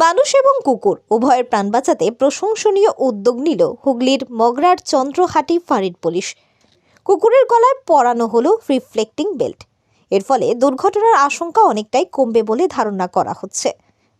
মানুষ এবং কুকুর উভয়ের প্রাণ বাঁচাতে প্রশংসনীয় উদ্যোগ নিল হুগলির মগরার চন্দ্রহাটি ফাঁড়ির পুলিশ। কুকুরের গলায় পরানো হলো রিফ্লেক্টিং বেল্ট এর ফলে দুর্ঘটনার আশঙ্কা অনেকটাই কমবে বলে ধারণা করা হচ্ছে।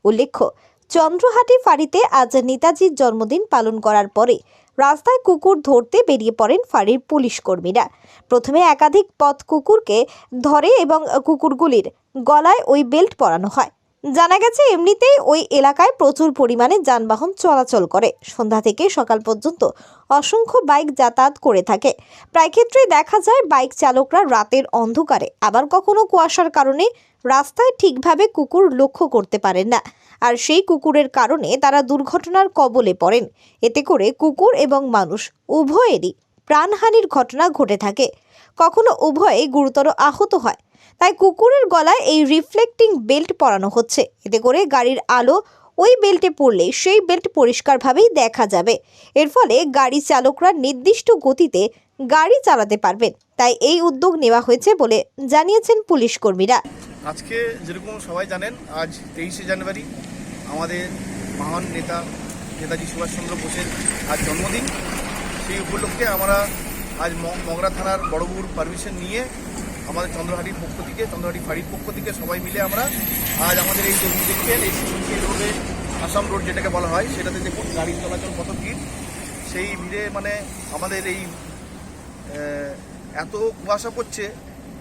উল্লেখ্য, চন্দ্রহাটি ফাঁড়িতে আজ নেতাজির জন্মদিন পালন করার পরে রাস্তায় কুকুর ধরতে বেরিয়ে পড়েন ফাঁড়ির পুলিশ কর্মীরা। প্রথমে একাধিক পথ কুকুরকে ধরে এবং কুকুরগুলির গলায় ওই বেল্ট পরানো হয়। জানা গেছে, এমনিতেই ওই এলাকায় প্রচুর পরিমাণে যানবাহন চলাচল করে। সন্ধ্যা থেকে সকাল পর্যন্ত অসংখ্য বাইক যাতায়াত করে থাকে। প্রায় ক্ষেত্রেই দেখা যায়, বাইক চালকরা রাতের অন্ধকারে। আবার কখনো কুয়াশার কারণে রাস্তায় ঠিকভাবে কুকুর লক্ষ্য করতে পারেন না। আর সেই কুকুরের কারণে তারা দুর্ঘটনার কবলে পড়েন। এতে করে কুকুর এবং মানুষ উভয়েরই প্রাণহানির ঘটনা ঘটে থাকে। কখনো উভয়ে গুরুতর আহত হয়। তাই কুকুরের গলায় এই রিফ্লেক্টিং বেল্ট পরানো হচ্ছে। এতে করে গাড়ির আলো ওই বেল্টে পড়লে সেই বেল্ট পরিষ্কারভাবেই দেখা যাবে। এর ফলে গাড়ি চালকরা নির্দিষ্ট গতিতে গাড়ি চালাতে পারবেন। তাই এই উদ্যোগ নেওয়া হয়েছে বলে জানিয়েছেন পুলিশ কর্মীরা। আজকে যেরকম সবাই জানেন, আজ তেইশে জানুয়ারি আমাদের মহান নেতা নেতাজি সুভাষচন্দ্র বোসের আজ জন্মদিন। সেই উপলক্ষে আমরা আজ মগরা থানার বড়বুর পারমিশন নিয়ে আমাদের চন্দ্রহাটির পক্ষ থেকে, চন্দ্রহাটি ফাঁড়ির পক্ষ থেকে সবাই মিলে আমরা আজ আমাদের এই জন্মদিনকে এই শিশুকে রোডে, আসাম রোড যেটাকে বলা হয়, সেটাতে দেখুন গাড়ি চলাচল কত ভিড়। সেই ভিড়ে মানে আমাদের এই এত কুয়াশা পড়ছে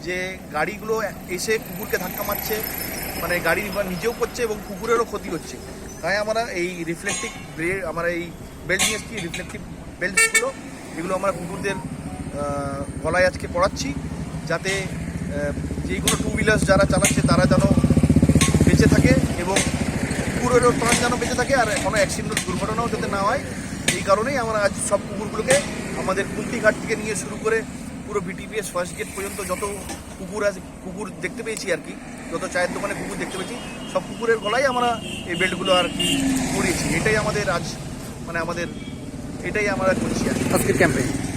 যে গাড়িগুলো এসে কুকুরকে ধাক্কা মারছে মানে গাড়ি নিজেও করছে এবং কুকুরেরও ক্ষতি হচ্ছে। তাই আমরা এই রিফ্লেক্টিভ আমরা এই বেল্ট নিয়ে এসেছি রিফ্লেক্টিভ বেল্টগুলো এগুলো আমরা কুকুরদের গলায় আজকে পড়াচ্ছি যাতে যেগুলো টু হুইলার্স যারা চালাচ্ছে তারা যেন বেঁচে থাকে এবং কুকুরেরও প্রাণ যেন বেঁচে থাকে আর কোনো অ্যাক্সিডেন্ট দুর্ঘটনাও যাতে না হয়। এই কারণেই আমরা আজ সব কুকুরগুলোকে আমাদের কুন্তিঘাট থেকে নিয়ে শুরু করে পুরো বিটিপিএস ফার্স্ট গেট পর্যন্ত যত কুকুর আছে কুকুর দেখতে পেয়েছি আর কি, যত চায়ের দোকানে কুকুর দেখতে পেয়েছি, সব কুকুরের গলায় আমরা এই বেল্টগুলো আর কি পরিয়েছি। এটাই আমাদের আজ মানে আমাদের, এটাই আমরা করছি আজকের ক্যাম্পে ক্যাম্পেনিং থ্যাংক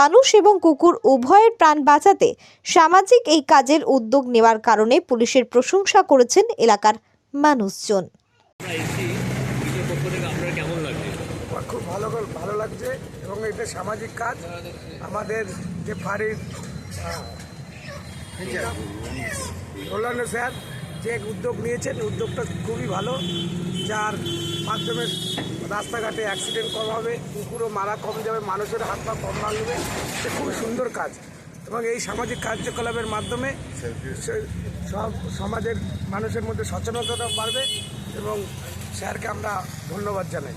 মানুষ এবং কুকুর উভয়ের প্রাণ বাঁচাতে সামাজিক এই কাজের উদ্যোগ নেওয়ার কারণে পুলিশের প্রশংসা করেছেন এলাকার মানুষজন। খুব ভালো ভালো লাগছে এবং এটা সামাজিক কাজ। আমাদের যে ফাঁড়ির কল্যাণ স্যার যে উদ্যোগ নিয়েছেন উদ্যোগটা খুবই ভালো। যার মাধ্যমে রাস্তাঘাটে অ্যাক্সিডেন্ট কম হবে, কুকুরও মারা কম যাবে, মানুষের হাত পা কম ভাঙবে সে খুব সুন্দর কাজ। এবং এই সামাজিক কার্যকলাপের মাধ্যমে সব সমাজের মানুষের মধ্যে সচেতনতা বাড়বে এবং স্যারকে আমরা ধন্যবাদ জানাই।